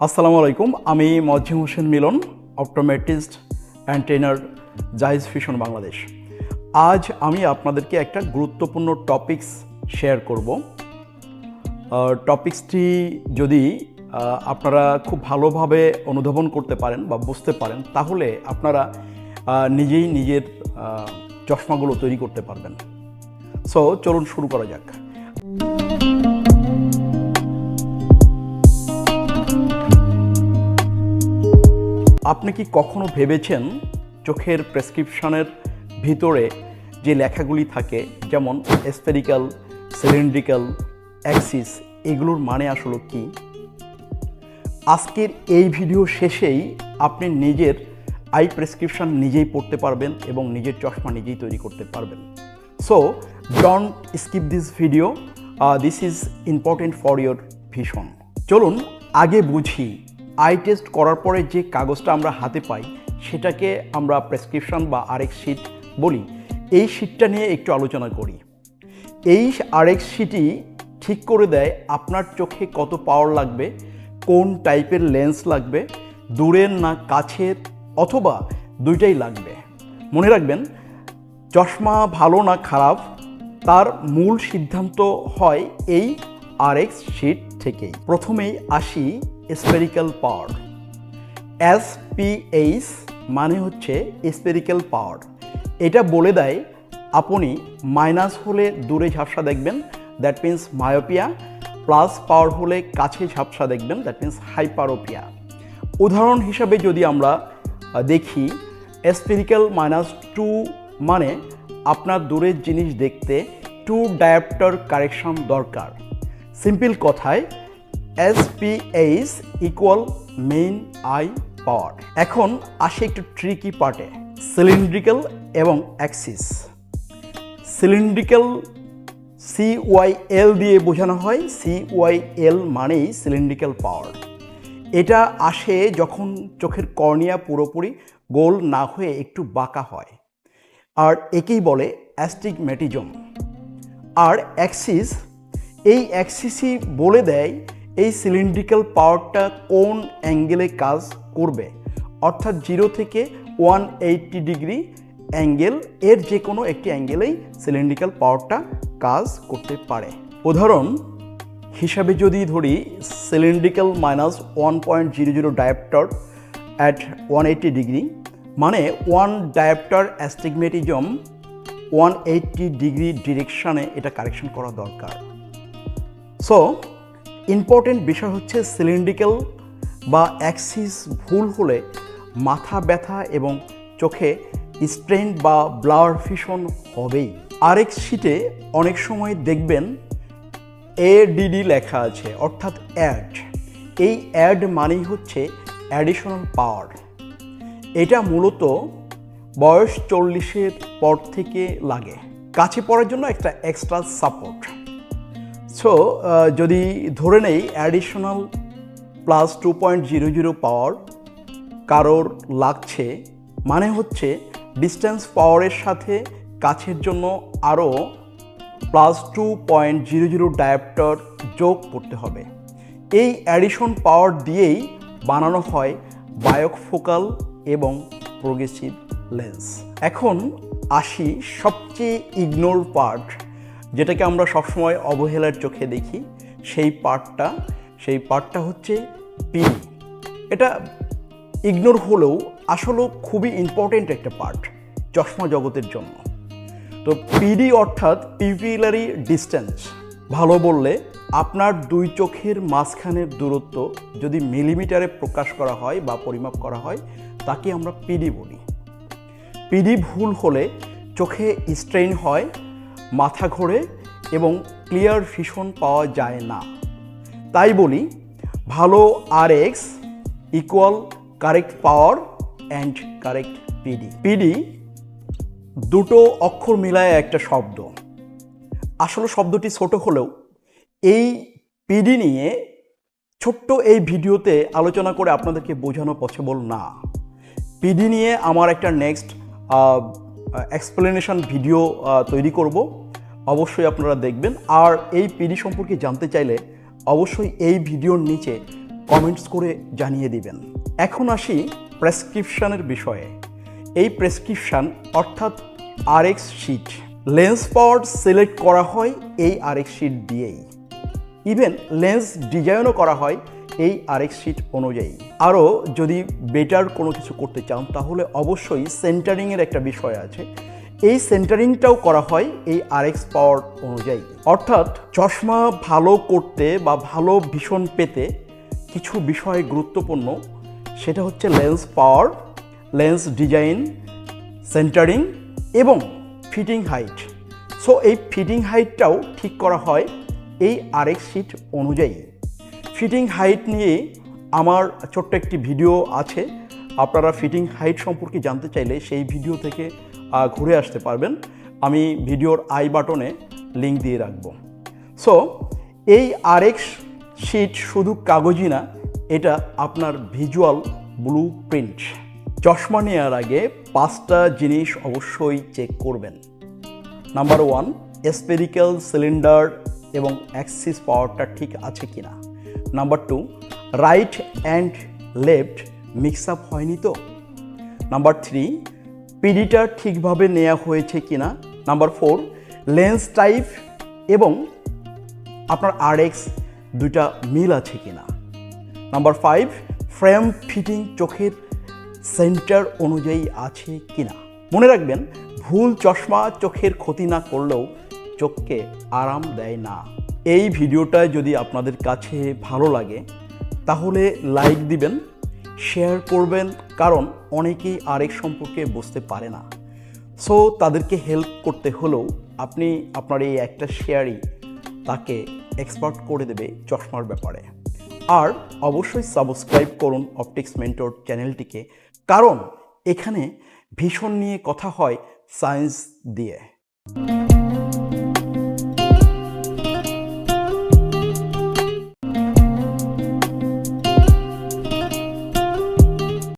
আসসালামু আলাইকুম, আমি Mojim Hossain Milon, optometrist and trainer Zeiss Vision Bangladesh. আজ আমি আপনাদেরকে একটা গুরুত্বপূর্ণ টপিকস শেয়ার করব। টপিকসটি যদি আপনারা খুব ভালোভাবে অনুধাবন করতে পারেন বা বুঝতে পারেন, তাহলে আপনারা নিজেই নিজের চশমাগুলো তৈরি করতে পারবেন। সো চলুন শুরু করা যাক। আপনি কি কখনো ভেবেছেন চোখের প্রেসক্রিপশনের ভিতরে যে লেখাগুলি থাকে, যেমন স্পেরিক্যাল সিলিন্ড্রিক্যাল অ্যাক্সিস এগুলোর মানে আসলে কি? আজকের এই ভিডিও শেষেই আপনি নিজের আই প্রেসক্রিপশন নিজেই পড়তে পারবেন এবং নিজের চশমা নিজেই তৈরি করতে পারবেন। So don't skip this video this is important for your vision চলুন, আগে বুঝি। আই টেস্ট করার পরে যে কাগজটা আমরা হাতে পাই, সেটাকে আমরা প্রেসক্রিপশন বা আরেক শিট বলি। এই শিটটা নিয়ে একটু আলোচনা করি। এই আরেক শিটই ঠিক করে দেয় আপনার চোখে কত পাওয়ার লাগবে, কোন টাইপের লেন্স লাগবে, দূরের না কাছের, অথবা দুইটাই লাগবে। মনে রাখবেন, চশমা ভালো না খারাপ, তার মূল সিদ্ধান্ত হয় এই আরএক্স শিট থেকেই। প্রথমেই আসি স্পেরিক্যাল পাওয়ার এসপিএইচ মানে হচ্ছে স্পেরিক্যাল পাওয়ার এটা বলে দেয় আপনি মাইনাস হলে দূরে ঝাপসা দেখবেন that means myopia plus power হলে কাছে ঝাপসা দেখবেন দ্যাট মিন্স হাইপারোপিয়া উদাহরণ হিসাবে যদি আমরা দেখি স্পেরিক্যাল মাইনাস টু মানে আপনার দূরের জিনিস দেখতে টু ডায়াপ্টার কারেকশন দরকার। সিম্পল কথায় SPH equal main eye power এখন আসে একটু ট্রিকি পার্টে সিলিন্ড্রিক্যাল এবং অ্যাক্সিস সিলিন্ড্রিক্যাল সিওয়াইএল দিয়ে বোঝানো হয় সিওয়াইএল মানেই সিলিন্ড্রিক্যাল পাওয়ার এটা আসে যখন চোখের কর্নিয়া পুরোপুরি গোল না হয়ে একটু বাঁকা হয়। আর একেই বলে অ্যাস্টিগমেটিজম আর অ্যাক্সিস এই অ্যাক্সিসই বলে দেয় এই সিলিন্ড্রিক্যাল পাওয়ারটা কোন অ্যাঙ্গেলে কাজ করবে? অর্থাৎ জিরো থেকে ওয়ান এইটটি ডিগ্রি অ্যাঙ্গেল এর যে কোনো একটি অ্যাঙ্গেলেই সিলিন্ড্রিক্যাল পাওয়ারটা কাজ করতে পারে। উদাহরণ, হিসাবে যদি ধরি cylindrical minus one point zero zero diopter at one eighty degree মানে one diopter astigmatism one eighty degree ডিরেকশানে এটা কারেকশন করা দরকার। সো ইম্পর্টেন্ট বিষয় হচ্ছে সিলিন্ড্রিক্যাল বা অ্যাক্সিস ভুল হলে মাথা ব্যথা এবং চোখে স্ট্রেন বা ব্লার ফিশন হবেই। আরেক শিটে অনেক সময় দেখবেন এডিডি লেখা আছে, অর্থাৎ অ্যাড এই অ্যাড মানেই হচ্ছে অ্যাডিশনাল পাওয়ার এটা মূলত বয়স চল্লিশের পর থেকে লাগে। কাছে পড়ার জন্য একটা এক্সট্রা সাপোর্ট সো যদি ধরে নেই additional plus two point zero zero power কারোর লাগছে মানে হচ্ছে ডিস্টেন্স পাওয়ারের সাথে কাছের জন্য আরও plus two point zero zero diopter যোগ করতে হবে। এই অ্যাডিশন পাওয়ার দিয়েই বানানো হয় বায়োফোকাল এবং প্রোগ্রেসিভ লেন্স এখন আসি সবচেয়ে ইগনোর পার্ট যেটাকে আমরা সবসময় অবহেলার চোখে দেখি, সেই পার্টটা সেই পার্টটা হচ্ছে পিডি এটা ইগনোর হলেও আসলে খুবই ইম্পর্টেন্ট একটা পার্ট চশমা জগতের জন্য। তো পিডি অর্থাৎ পিপিলারি ডিস্টেন্স ভালো বললে আপনার দুই চোখের মাঝখানের দূরত্ব যদি মিলিমিটারে প্রকাশ করা হয় বা পরিমাপ করা হয়, তাকে আমরা পিডি বলি। পিডি ভুল হলে চোখে স্ট্রেন হয় মাথা ঘোরে এবং ক্লিয়ার ভিশন পাওয়া যায় না। তাই বলি, ভালো আর X equal correct power and correct PD PD দুটো অক্ষর মিলায় একটা শব্দ। আসলে শব্দটি ছোট হলেও এই পিডি নিয়ে ছোট্ট এই ভিডিওতে আলোচনা করে আপনাদেরকে বোঝানো পসিবল না। পিডি নিয়ে আমার একটা নেক্সট এক্সপ্লেনেশন ভিডিও তৈরি করব। অবশ্যই আপনারা দেখবেন। আর এই পিডি সম্পর্কে জানতে চাইলে অবশ্যই এই ভিডিওর নিচে কমেন্টস করে জানিয়ে দিবেন। এখন আসি প্রেসক্রিপশানের বিষয়ে। এই প্রেসক্রিপশন অর্থাৎ RX sheet lens power select করা হয় এই আরএক্স শিট দিয়েই। ইভেন লেন্স ডিজাইনও করা হয় এই আরএক্স শিট অনুযায়ী। আরও যদি বেটার কোনো কিছু করতে চান, তাহলে অবশ্যই সেন্টারিংয়ের একটা বিষয় আছে। এই সেন্টারিংটাও করা হয় এই আরএক্স পাওয়ার অনুযায়ী। অর্থাৎ চশমা ভালো করতে বা ভালো ভীষণ পেতে কিছু বিষয় গুরুত্বপূর্ণ, সেটা হচ্ছে lens power lens design centering এবং ফিটিং হাইট সো এই ফিটিং হাইটটাও ঠিক করা হয় এই আরএক্স শিট অনুযায়ী। ফিটিং হাইট নিয়ে আমার ছোট্ট একটি ভিডিও আছে। আপনারা ফিটিং হাইট সম্পর্কে জানতে চাইলে সেই ভিডিও থেকে ঘুরে আসতে পারবেন। আমি ভিডিওর আই বাটনে লিঙ্ক দিয়ে রাখব। সো এই আরএক্স শিট শুধু কাগজই না, এটা আপনার ভিজুয়াল ব্লু প্রিন্ট চশমা নেওয়ার আগে পাঁচটা জিনিস অবশ্যই চেক করবেন। নাম্বার ওয়ান স্পেরিক্যাল সিলিন্ডার এবং অ্যাক্সিস পাওয়ারটা ঠিক আছে কিনা। Number two right and left mix up হয়নি তো? নাম্বার থ্রি পিডিটা ঠিকভাবে নেওয়া হয়েছে কিনা? নাম্বার ফোর লেন্স টাইপ এবং আপনার আর এক্স দুইটা মিল আছে কিনা? নাম্বার ফাইভ ফ্রেম ফিটিং চোখের সেন্টার অনুযায়ী আছে কিনা? মনে রাখবেন, ভুল চশমা চোখের ক্ষতি না করলেও চোখকে আরাম দেয় না। এই ভিডিওটা যদি আপনাদের কাছে ভালো লাগে, তাহলে লাইক দিবেন শেয়ার করবেন, কারণ অনেকেই আরেক সম্পর্কে বুঝতে পারে না। সো, তাদেরকে হেল্প করতে হলেও আপনি আপনার এই একটা শেয়ারই তাকে এক্সপার্ট করে দেবে চশমার ব্যাপারে। আর অবশ্যই সাবস্ক্রাইব করুন অপটিক্স মেন্টর চ্যানেলটিকে কারণ এখানে ভীষণ নিয়ে কথা হয় সায়েন্স দিয়ে।